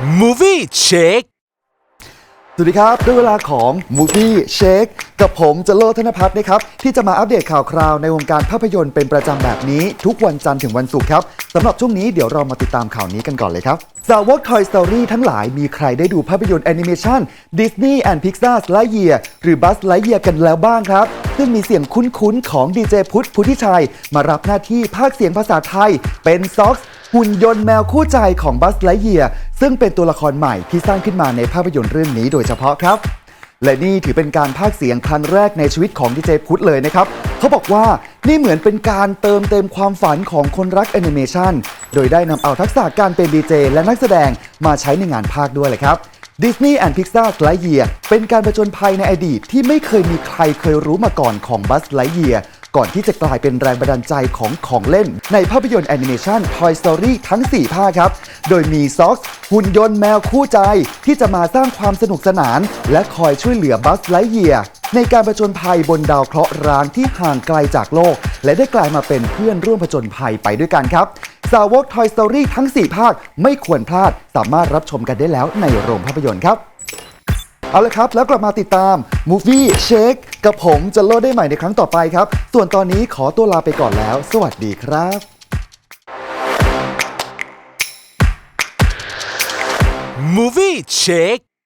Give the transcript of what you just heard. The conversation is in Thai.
Movie Check สวัสดีครับ ด้วยเวลาของ Movie Shake กับผมจโลธนพัฒน์นะครับ ที่จะมาอัปเดตข่าวคราวในวงการภาพยนตร์เป็นประจำแบบนี้ ทุกวันจันทร์ถึงวันศุกร์ครับสำหรับช่วงนี้เดี๋ยวเรามาติดตามข่าวนี้กันก่อนเลยครับสาวก Toy Story ทั้งหลายมีใครได้ดูภาพยนตร์แอนิเมชัน Disney and Pixar Lightyear หรือ Buzz Lightyear กันแล้วบ้างครับ ซึ่งมีเสียงคุ้นๆ ของดีเจพุทธพุทธิชัย มารับหน้าที่ภาคเสียงภาษาไทยเป็นซ็อกซ์ หุ่นยนต์แมวคู่ใจของบัสไลเยียซึ่งเป็นตัวละครใหม่ที่สร้างขึ้นมาในภาพยนตร์เรื่องนี้โดยเฉพาะครับ และนี่ถือเป็นการพากเสียงครั้งแรกในชีวิตของดีเจพุทธเลยนะครับ เขาบอกว่านี่เหมือนเป็นการเติมเต็มความฝันของคนรักแอนิเมชันโดยได้นำเอาทักษะการเป็นดีเจและนักแสดงมาใช้ในงานพากย์ด้วยเลยครับ Disney and Pixar Lightyear เป็นการประจนภัยในอดีตที่ไม่เคยมีใครเคยรู้มาก่อนของ Buzz Lightyear ก่อนที่จะกลายเป็นแรงบันดาลใจของของเล่น ในภาพยนตร์แอนิเมชัน Toy Story ทั้ง 4 ภาคครับ โดยมีซ็อกซ์หุ่นยนต์แมวคู่ใจ ที่จะมาสร้างความสนุกสนาน และคอยช่วยเหลือบัสไลเยียในการผจญภัยบนดาวเคราะห์ร้างที่ห่างไกลจากโลก และได้กลายมาเป็นเพื่อนร่วมผจญภัยไปด้วยกันครับสาวก Toy Story ทั้ง 4 ภาคไม่ควรพลาด สามารถรับชมกันได้แล้วในโรงภาพยนตร์ครับ เอาละครับ แล้วกลับมาติดตาม Movie Shake กับผมจะโลดได้ใหม่ในครั้งต่อไปครับ ส่วนตอนนี้ขอตัวลาไปก่อนแล้ว สวัสดีครับ Movie Shake